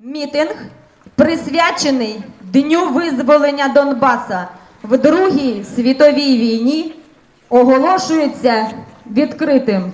Мітинг присвячений Дню визволення Донбаса в Другій світовій війні оголошується відкритим.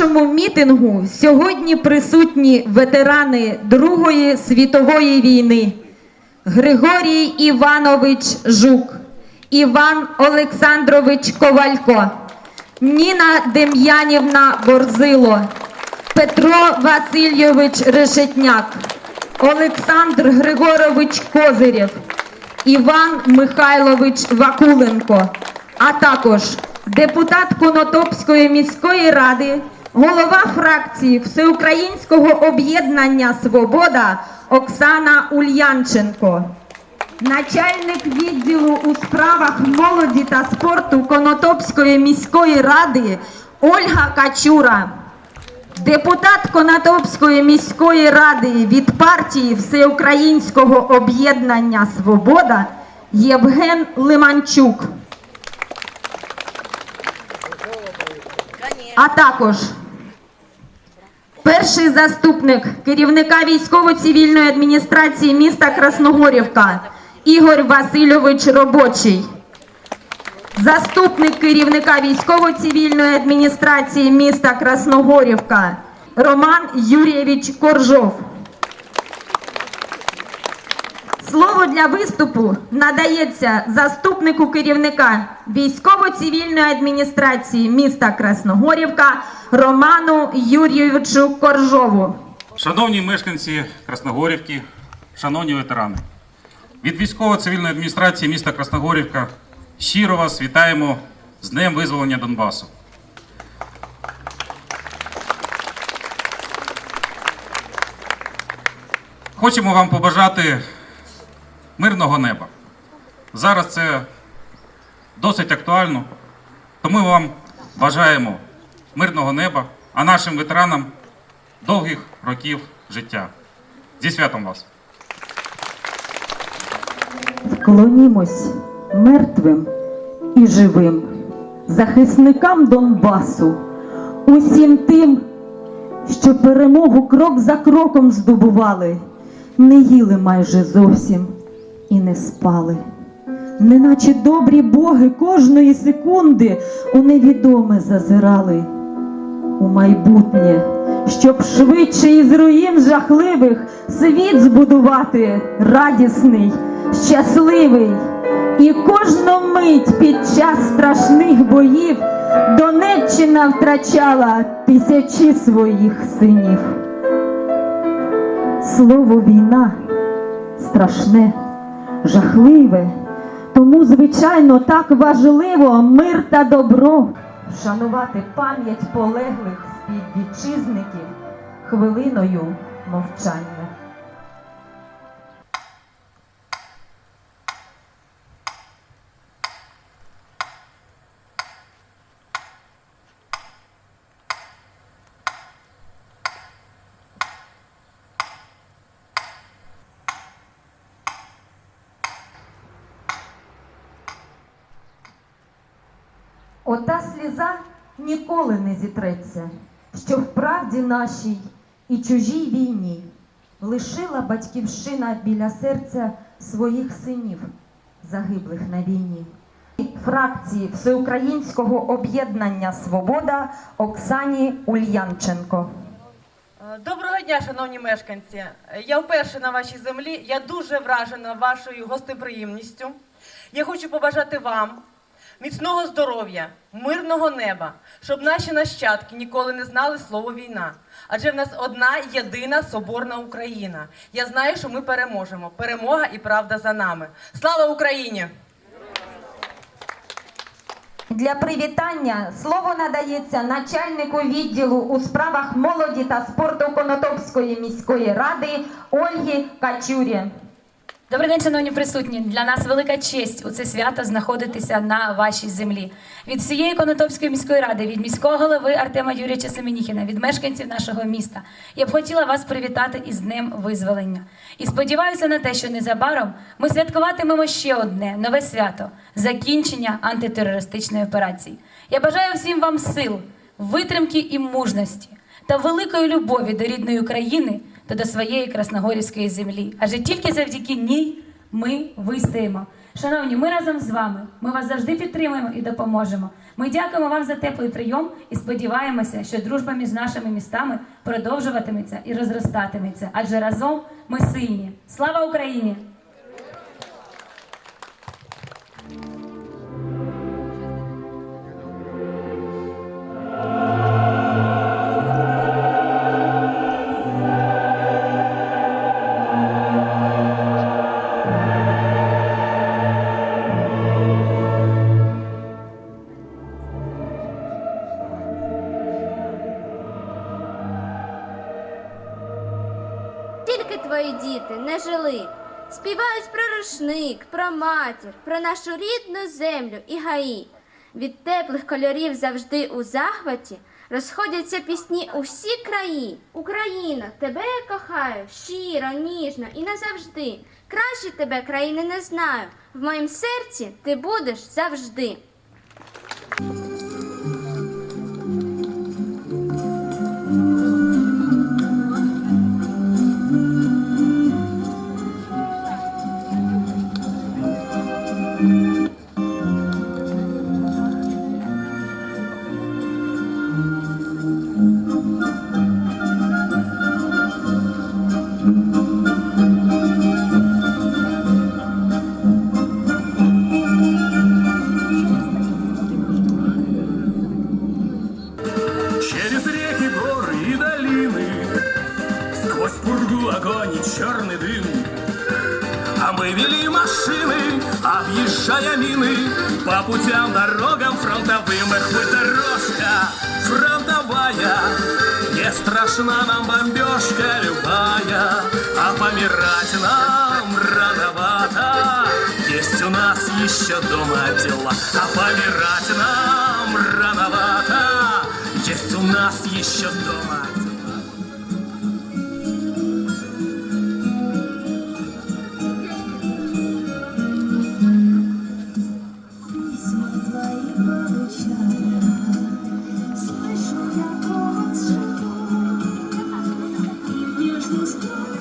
Нашому мітингу сьогодні присутні ветерани Другої світової війни Григорій Іванович Жук, Іван Олександрович Ковалько, Ніна Дем'янівна Борзило, Петро Васильович Решетняк, Олександр Григорович Козирєв, Іван Михайлович Вакуленко, а також депутат Конотопської міської ради, голова фракції Всеукраїнського об'єднання Свобода Оксана Ульянченко. Начальник відділу у справах молоді та спорту Конотопської міської ради Ольга Качура. Депутат Конотопської міської ради від партії Всеукраїнського об'єднання Свобода Євген Лиманчук. А також перший заступник керівника військово-цивільної адміністрації міста Красногорівка Ігор Васильович Робочий. Заступник керівника військово-цивільної адміністрації міста Красногорівка Роман Юрійович Коржов. Слово для виступу надається заступнику керівника військово-цивільної адміністрації міста Красногорівка Роману Юрійовичу Коржову. Шановні мешканці Красногорівки, шановні ветерани, від військово-цивільної адміністрації міста Красногорівка щиро вас вітаємо з Днем визволення Донбасу. Хочемо вам побажати мирного неба. Зараз це досить актуально, тому вам бажаємо мирного неба, а нашим ветеранам довгих років життя. Зі святом вас! Вклонімось мертвим і живим, захисникам Донбасу, усім тим, що перемогу крок за кроком здобували, не їли майже зовсім і не спали. Неначе добрі боги кожної секунди у невідоме зазирали у майбутнє, щоб швидше із руїн жахливих світ збудувати радісний, щасливий. І кожну мить під час страшних боїв Донеччина втрачала тисячі своїх синів. Слово війна страшне, жахливе, тому, звичайно, так важливо мир та добро, вшанувати пам'ять полеглих співвітчизників хвилиною мовчання. Ота сліза ніколи не зітреться, що в правді нашій і чужій війні лишила батьківщина біля серця своїх синів, загиблих на війні. Фракції Всеукраїнського об'єднання Свобода Оксані Ульянченко. Е, Доброго дня, шановні мешканці. Я вперше на вашій землі. Я дуже вражена вашою гостеприємністю. Я хочу побажати вам міцного здоров'я, мирного неба, щоб наші нащадки ніколи не знали слово війна. Адже в нас одна єдина соборна Україна. Я знаю, що ми переможемо. Перемога і правда за нами. Слава Україні! Для привітання слово надається начальнику відділу у справах молоді та спорту Конотопської міської ради Ольгі Качурі. Добрий день, шановні присутні. Для нас велика честь у це свято знаходитися на вашій землі. Від всієї Конотопської міської ради, від міського голови Артема Юрійовича Семеніхіна, від мешканців нашого міста. Я б хотіла вас привітати із Днем Визволення. І сподіваюся на те, що незабаром ми святкуватимемо ще одне нове свято закінчення антитерористичної операції. Я бажаю всім вам сил, витримки і мужності та великої любові до рідної України та до своєї красногорівської землі. Адже тільки завдяки ній ми вистоїмо. Шановні, ми разом з вами. Ми вас завжди підтримуємо і допоможемо. Ми дякуємо вам за теплий прийом і сподіваємося, що дружба між нашими містами продовжуватиметься і розростатиметься. Адже разом ми сильні. Слава Україні! Рушник, про матір, про нашу рідну землю і гаї. Від теплих кольорів завжди у захваті розходяться пісні у всі краї. Україна, тебе я кохаю, щиро, ніжно і назавжди. Краще тебе країни не знаю. В моїм серці ти будеш завжди. Нам бомбежка любая А помирать нам рановато. Есть у нас еще дома дела А помирать нам рановато. Есть у нас еще дома Christmas time.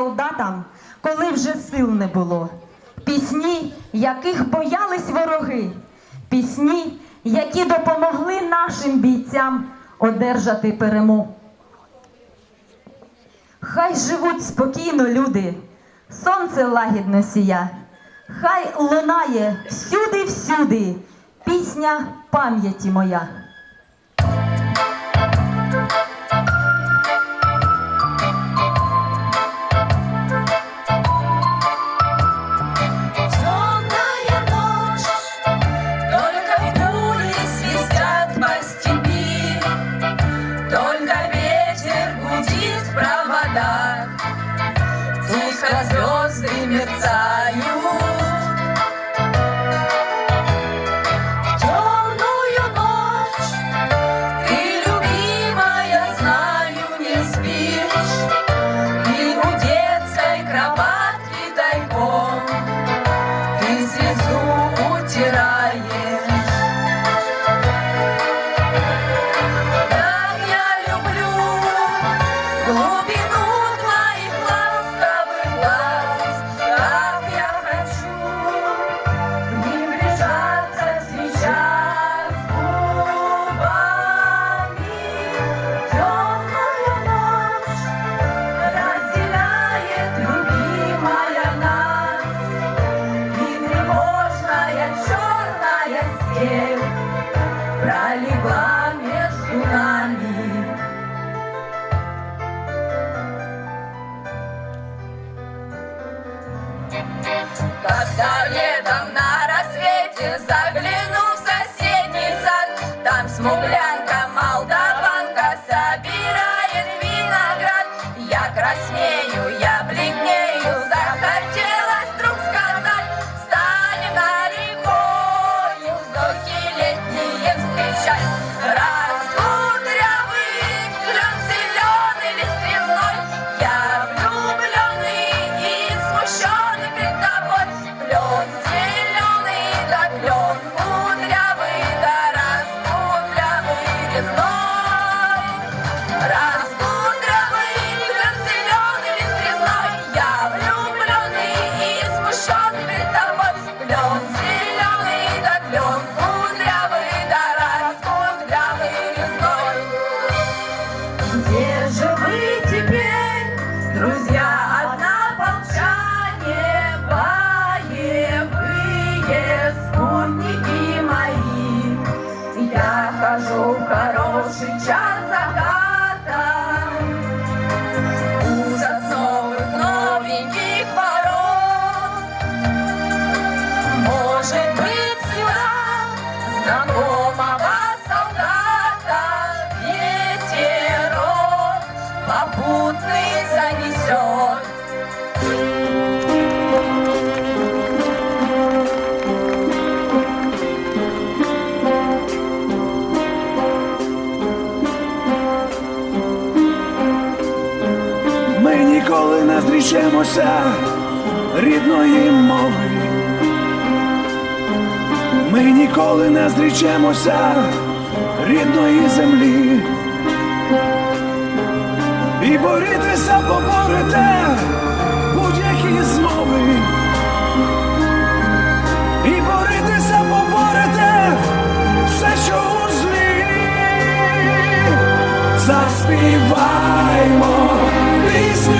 солдатам, коли вже сил не було, пісні, яких боялись вороги, пісні, які допомогли нашим бійцям одержати перемогу. Хай живуть спокійно люди, сонце лагідно сія, хай лунає всюди-всюди пісня пам'яті моя. Gracias. Когда летом на рассвете загляну в соседний сад, там смугля. Jack. вчимося рідної мови, ми ніколи не зрічемося рідної землі, і борітеся, поборете будь-які змови, і боритися, поборете все, що у злі пісню.